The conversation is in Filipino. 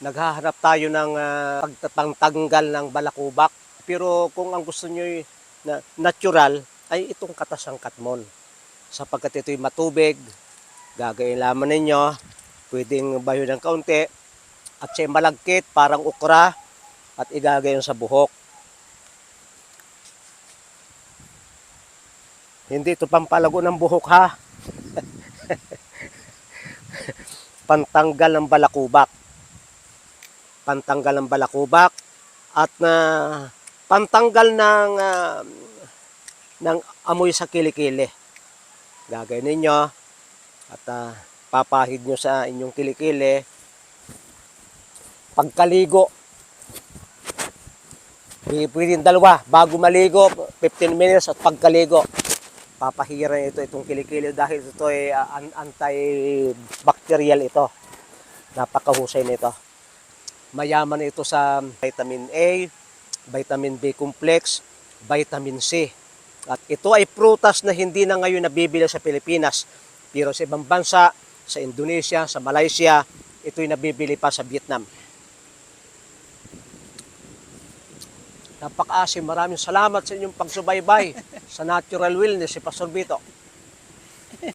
naghahanap tayo ng ah, pagtatanggal ng balakubak. Pero kung ang gusto nyo na natural, ay itong katasang katmon. Sapagkat ito'y matubig, gagayin lamang ninyo, pwedeng bayo ng kaunti, at siya malagkit, parang ukra, at igagayon sa buhok. Hindi ito pampalago ng buhok ha. Pantanggal ng balakubak. Pantanggal ng balakubak at na pantanggal ng ah, ng amoy sa kilikili. Gagawin ninyo at ah, papahid nyo sa inyong kilikili. Pagkaligo, Pwede pwedeng dalawa. Bago maligo, 15 minutes at pagkaligo. Papahira ito itong kilikili dahil ito ay an- antibacterial ito. Napakahusay nito. Mayaman ito sa vitamin A, vitamin B complex, vitamin C. At ito ay prutas na hindi na ngayon nabibili sa Pilipinas. Pero sa ibang bansa, sa Indonesia, sa Malaysia, ito'y nabibili pa sa Vietnam. Napakaasim. Maraming salamat sa inyong pagsubaybay sa Natural Wellness si Pastor Vito.